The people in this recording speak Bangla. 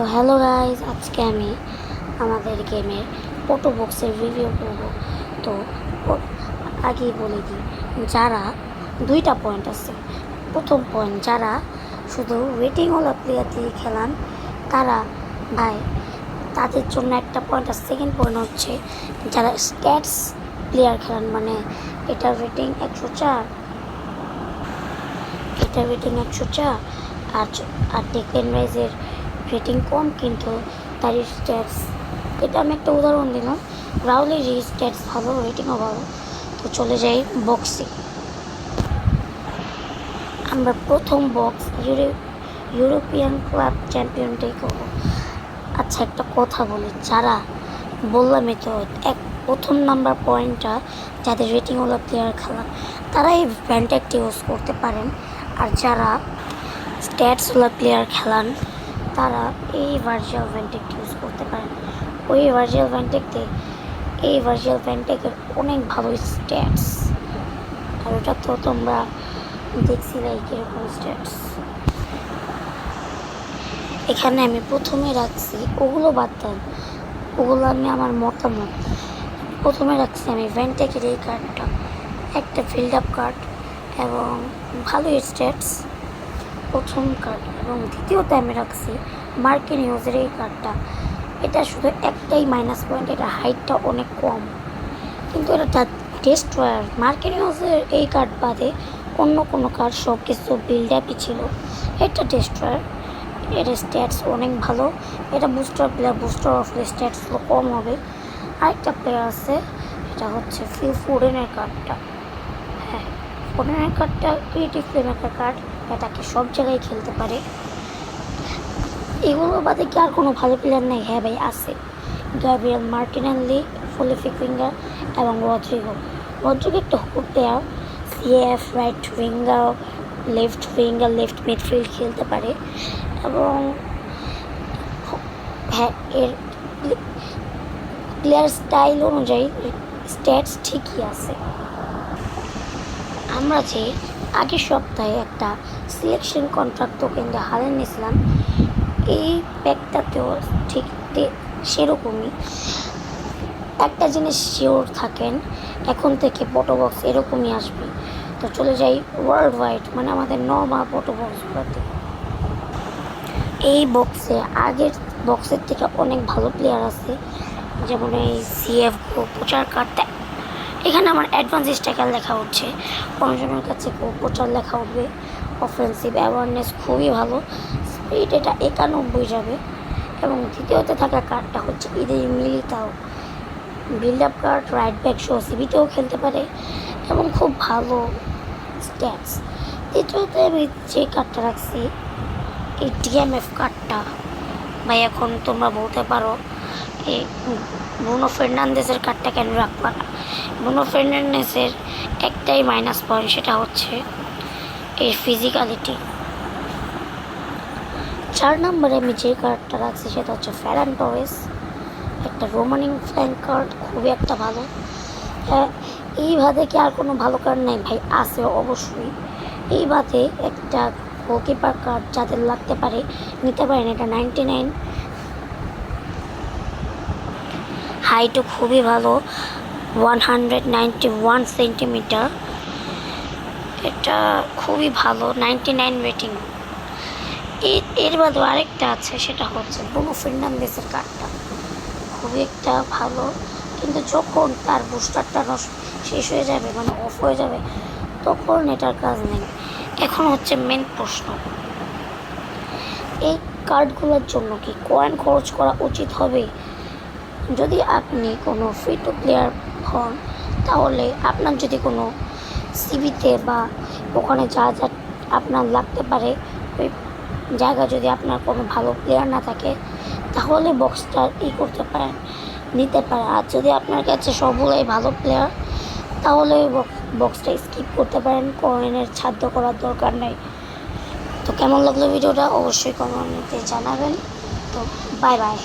তো হ্যালো গাইজ আজকে আমি আমাদের গেমের ফটো বক্সের রিভিউ করব। তো আগেই বলে দিই, যারা দুইটা পয়েন্ট আছে, প্রথম পয়েন্ট যারা শুধু ওয়েটিং ওয়েটিংওয়ালা প্লেয়ার দিয়ে খেলান, তারা ভাই, তাদের জন্য একটা পয়েন্ট আর সেকেন্ড পয়েন্ট হচ্ছে যারা স্ট্যাটস প্লেয়ার খেলান মানে এটার রেটিং একশো চার, এটা রেটিং একশো চার, আর আর টেকেন রাইজের রেটিং কম, কিন্তু তার স্ট্যাটস এটা আমি একটা উদাহরণ দিলাম। রাহুলের স্ট্যাটস ভালো রেটিংও ভালো, তো চলে যাই বক্সে আমরা প্রথম বক্স ইউরো, ইউরোপিয়ান ক্লাব চ্যাম্পিয়নটাই করব। আচ্ছা একটা কথা বলি, যারা বললামই তো, এক, প্রথম নাম্বার পয়েন্টটা যাদের রেটিংওয়ালা প্লেয়ার খেলা, তারা এই ভ্যান্টেকটি ইউজ করতে পারেন। আর যারা স্ট্যাটসওয়ালা প্লেয়ার খেলান তারা এই ভার্চুয়াল ভ্যান্টেকটি ইউজ করতে পারেন। ওই ভার্চুয়াল ভ্যান্টেকতে এই ভার্চুয়াল ভ্যান্টেকের অনেক ভালো স্ট্যাটস আর ওটা তো তোমরা দেখছি দেখছিলে কীরকম স্ট্যাটস এখানে আমি প্রথমে রাখছি, ওগুলো বাদ দেন ওগুলো আমি আমার মতামত। প্রথমে রাখছি আমি ভ্যানটেকের এই কার্ডটা একটা ফিল্ড আপ কার্ড এবং ভালো স্ট্যাটস প্রথম কার্ড এবং দ্বিতীয়তে আমি রাখছি মার্কিন ইউজের এই কার্ডটা এটা শুধু একটাই মাইনাস পয়েন্ট এটা হাইটটা অনেক কম। কিন্তু এটা টেস্ট ওয়ার মার্কিন ইউজের এই কার্ড বাদে অন্য কোনো কার্ড সব কিছু বিল্ড আপই ছিল। এটা টেস্ট ওয়ার এর স্ট্যাটস অনেক ভালো। এটা বুস্টার প্লেয়ার বুস্টার অফের স্ট্যাটসগুলো কম হবে। আরেকটা প্লেয়ার আছে, এটা হচ্ছে ফিল ফোরেনের কার্ডটা ফোরেনের কার্ডটা ক্রিয়েটিভ প্লেমেকার কার্ড এটাকে সব জায়গায় খেলতে পারে। এগুলো বাদে কি আর কোনো ভালো প্লেয়ার নেই? হ্যাঁ ভাই, আছে। গ্যাব্রিয়েল মার্টিনালি ফলিফিক ফিঙ্গার এবং রদ্রিগো রদ্রিগো একটা hook player CF right winger left winger left midfield খেলতে পারে। এবং হ্যাঁ এর প্লেয়ার স্টাইল অনুযায়ী স্ট্যাটস ঠিকই আছে। আমরা যে আগের সপ্তাহে একটা সিলেকশন কন্ট্রাক্ট টোকেন দিয়ে হারে নিয়েছিলাম, এই প্যাকটাতেও ঠিক সেরকমই একটা জিনিস শিওর থাকেন, এখন থেকে ফটো বক্স এরকমই আসবে। তো চলে যাই ওয়ার্ল্ড ওয়াইড মানে আমাদের নর্মাল ফটো বক্সগুলোতে এই বক্সে আগের বক্সের থেকে অনেক ভালো প্লেয়ার আছে, যেমন এই সিএফ প্রচার কার্ডটা এখানে আমার অ্যাডভান্স স্ট্যাকার লেখা হচ্ছে। অন্যজনের কাছে প্রচার লেখা উঠবে। অফেন্সিভ অ্যাওয়ারনেস খুবই ভালো। স্পিড এটা একানব্বই যাবে। এবং দ্বিতীয়তে থাকা কার্ডটা হচ্ছে ঈদের Militao. Build up card right back show সিবিতেও খেলতে পারে। এবং খুব ভালো স্ট্যাটস তৃতীয়তে আমি যে কার্ডটা রাখছি, এই ডিএমএফ কার্ডটা ভাই, এখন তোমরা বলতে পারো, এই ব্রুনো ফার্নান্দেসের কার্ডটা কেন রাখবা না? ফার্নান্দেসের একটাই মাইনাস পয়েন্ট সেটা হচ্ছে এর ফিজিক্যালিটি চার নম্বরে আমি যে কার্ডটা রাখছি সেটা হচ্ছে ফ্যারান টরেস একটা রোমানিং ফ্ল্যাঙ্ক কার্ড খুবই একটা ভালো। হ্যাঁ এই কি আর কোনো ভালো কার্ড নেই? ভাই, আছে অবশ্যই। এই বাদে একটা গোলকিপার কার্ড যাদের লাগতে পারে, নিতে পারেন, এটা নাইনটি নাইন হাইটও খুবই ভালো। ওয়ান সেন্টিমিটার এটা খুবই ভালো নাইনটি নাইন রেটিং এর বাদেও আরেকটা আছে, সেটা হচ্ছে বুনো ফের্নান্দেসের কার্ডটা। খুবই একটা ভালো, কিন্তু যখন তার বুস্টারটা নষ্ট শেষ হয়ে যাবে মানে অফ হয়ে যাবে, তখন এটার কাজ নেই। এখন হচ্ছে মেন প্রশ্ন। এই কার্ডগুলোর জন্য কি কয়েন খরচ করা উচিত হবে? যদি আপনি কোনো ফ্রি টু প্লেয়ার হন, তাহলে আপনার যদি কোনো সিবিতে বা ওখানে যা যা আপনার লাগতে পারে, ওই জায়গা যদি আপনার কোনো ভালো প্লেয়ার না থাকে, তাহলে বক্সটা ই করতে পারেন, নিতে পারেন। আর যদি আপনার কাছে সবগুলোই ভালো প্লেয়ার তাহলে ওই বক্সটা স্কিপ করতে পারেন কয়েনের ছাদ্য করার দরকার নেই। তো কেমন লাগল ভিডিওটা? অবশ্যই কমেন্টে জানাবেন। তো বাই বাই